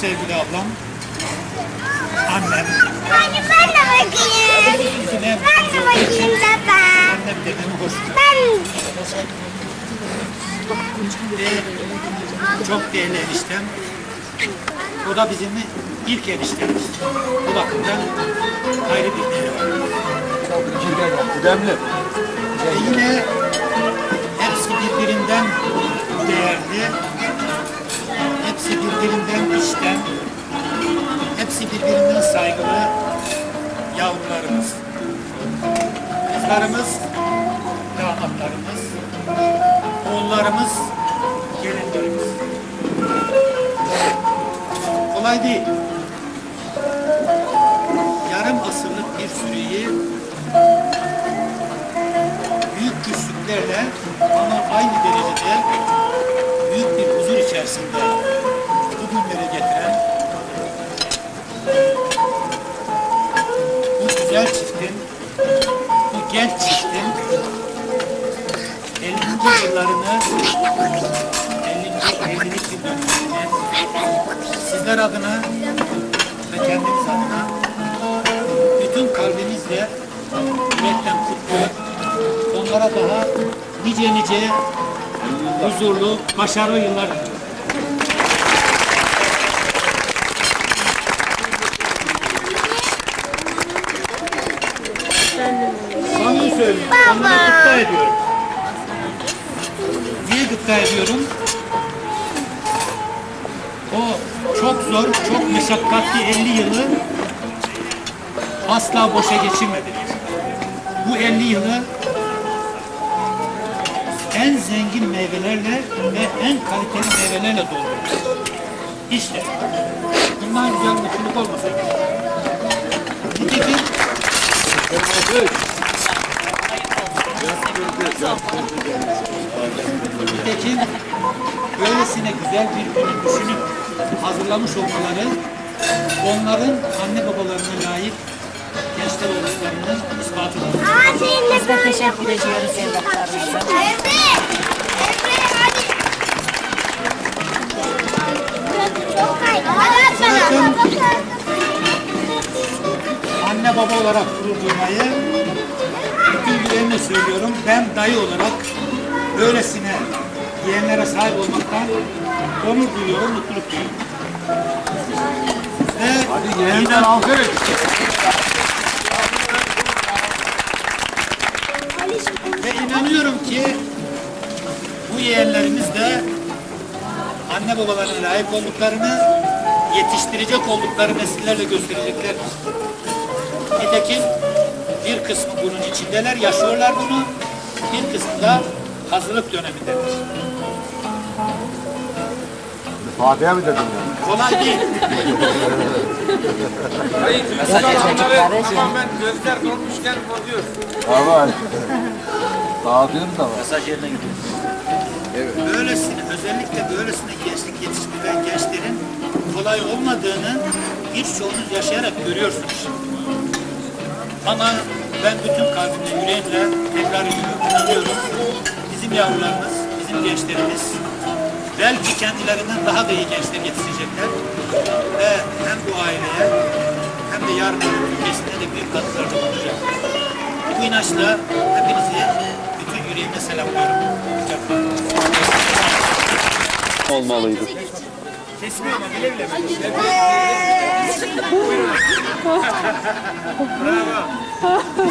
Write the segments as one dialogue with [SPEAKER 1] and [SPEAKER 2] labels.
[SPEAKER 1] sevgili ablam, annem,
[SPEAKER 2] Hadi ben de bakayım. Ben de bakayım baba.
[SPEAKER 1] annem dedemi hoş
[SPEAKER 2] Ben
[SPEAKER 1] ve çok değerli eniştem. O da bizim ilk eniştemiz. Bu bakımdan ayrı bir değeri var.
[SPEAKER 3] Önemli.
[SPEAKER 1] Ve yine hepsi birbirinden değerli, hepsi birbirinden içten, hepsi birbirinden saygılı yavrularımız. Kızlarımız, damatlarımız, oğullarımız, gelinlerimiz. Kolay değil. Yarım asırlık bir süreyi büyük güçlüklerle ama aynı derecede içerisinde bugünlere getiren bu güzel çiftin, bu genç çiftin 50. yıllarını 50. evlilik yıl dönümünü sizler adına ve kendimiz adına bütün kalbimizle yürekten kutluyor. Onlara daha nice nice huzurlu, başarılı yıllar diliyorum. Söylüyorum. Onlara gıpta ediyorum. Niye gıpta ediyorum? O çok zor, çok meşakkatli 50 yılı asla boşa geçirmediler. Bu 50 yılı en zengin meyvelerle ve en kaliteli meyvelerle doldurmuş. İşte bundan güzel mutluluk olmasa gerek. Nitekim Nitekim böylesine güzel bir günü düşünüp hazırlamış olmaları onların anne babalarına layık gençler olduklarının ispatıdır.
[SPEAKER 4] Biz de teşekkür ediyoruz evlatlarımıza.
[SPEAKER 1] Anne baba olarak gurur duymayı yüreğimle söylüyorum. Ben dayı olarak böylesine yeğenlere sahip olmaktan onur duyuyorum, mutluluk duyuyorum. Ve
[SPEAKER 3] Hadi yeğenler aferin.
[SPEAKER 1] Ve inanıyorum ki bu yeğenlerimiz de anne babalarına layık olduklarını yetiştirecek oldukları nesillerle gösterecekler. Nitekim bir kısmı bunun içindeler, yaşıyorlar bunu. Bir kısmı da hazırlık dönemindedir.
[SPEAKER 3] Fatiha mı dedin ya?
[SPEAKER 1] Kolay değil.
[SPEAKER 4] Çocukları
[SPEAKER 5] Tamamen gözler dolmuşken bozuyor.
[SPEAKER 3] Ama dağıtıyoruz da var.
[SPEAKER 1] böylesine özellikle böylesine gençlik yetiştirilen gençlerin kolay olmadığını birçoğunuz yaşayarak görüyorsunuz. Ama ben bütün kalbimle, yüreğimle tekrar ediyorum, inanıyorum. Bizim yavrularımız, bizim gençlerimiz belki kendilerinden daha da iyi gençler yetişecekler. Ve hem bu aileye hem de yarın ülkesine de büyük katkılarda bulunacaklar. Bu inançla hepinizi bütün yüreğimle selamlıyorum.
[SPEAKER 6] olmalıydı.
[SPEAKER 1] اسمه مبلبلب
[SPEAKER 6] برافو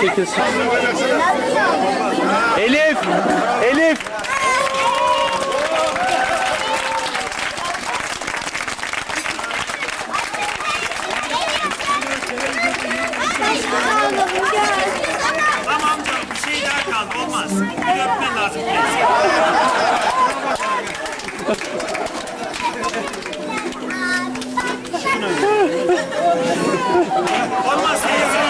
[SPEAKER 6] çekilsin. Elif! Elif!
[SPEAKER 1] Tamam bir şey daha kaldı olmaz. Bir öpmen lazım. Olmaz.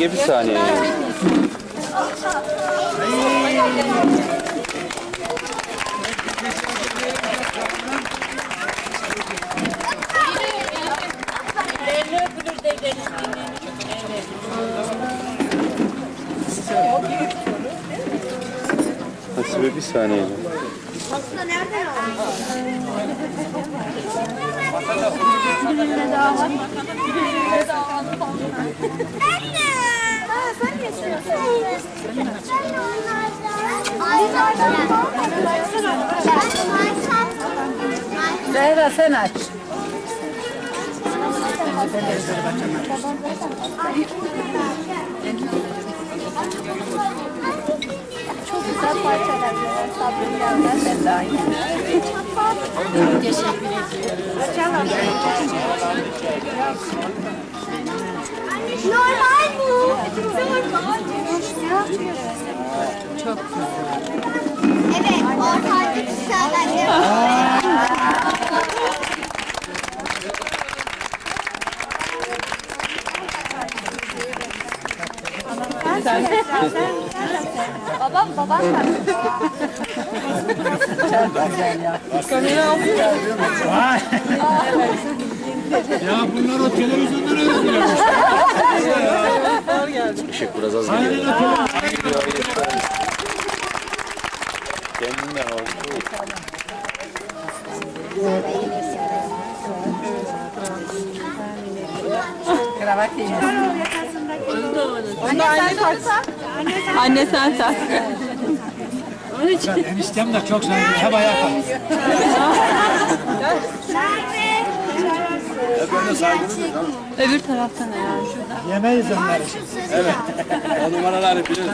[SPEAKER 6] Bir saniye. Hasibe bir saniye.
[SPEAKER 2] Aslında nereden aldın? Anne! Ha, sen mi yaşıyorsun? Ben onlardan.
[SPEAKER 4] Zehra sen aç.
[SPEAKER 2] Çok güzel parçalar. Sabrımdan
[SPEAKER 4] Sen de aynı.
[SPEAKER 2] Normal bu. Normal. Çok Evet, ortalık güzel. Babam, babam
[SPEAKER 1] Vay. ya bunlar o televizyondan öğreniyormuş.
[SPEAKER 6] Işık biraz az
[SPEAKER 1] Aynen
[SPEAKER 6] geliyor.
[SPEAKER 1] o televizyon.
[SPEAKER 6] Kendinden al.
[SPEAKER 4] Kravat değil.
[SPEAKER 7] Anne sen tak.
[SPEAKER 1] Eniştem de çok saygılı. Hep ayağa kalk.
[SPEAKER 7] Öbür taraftan eğer.
[SPEAKER 1] Yemeyiz onları şimdi.
[SPEAKER 3] O numaraları biliriz.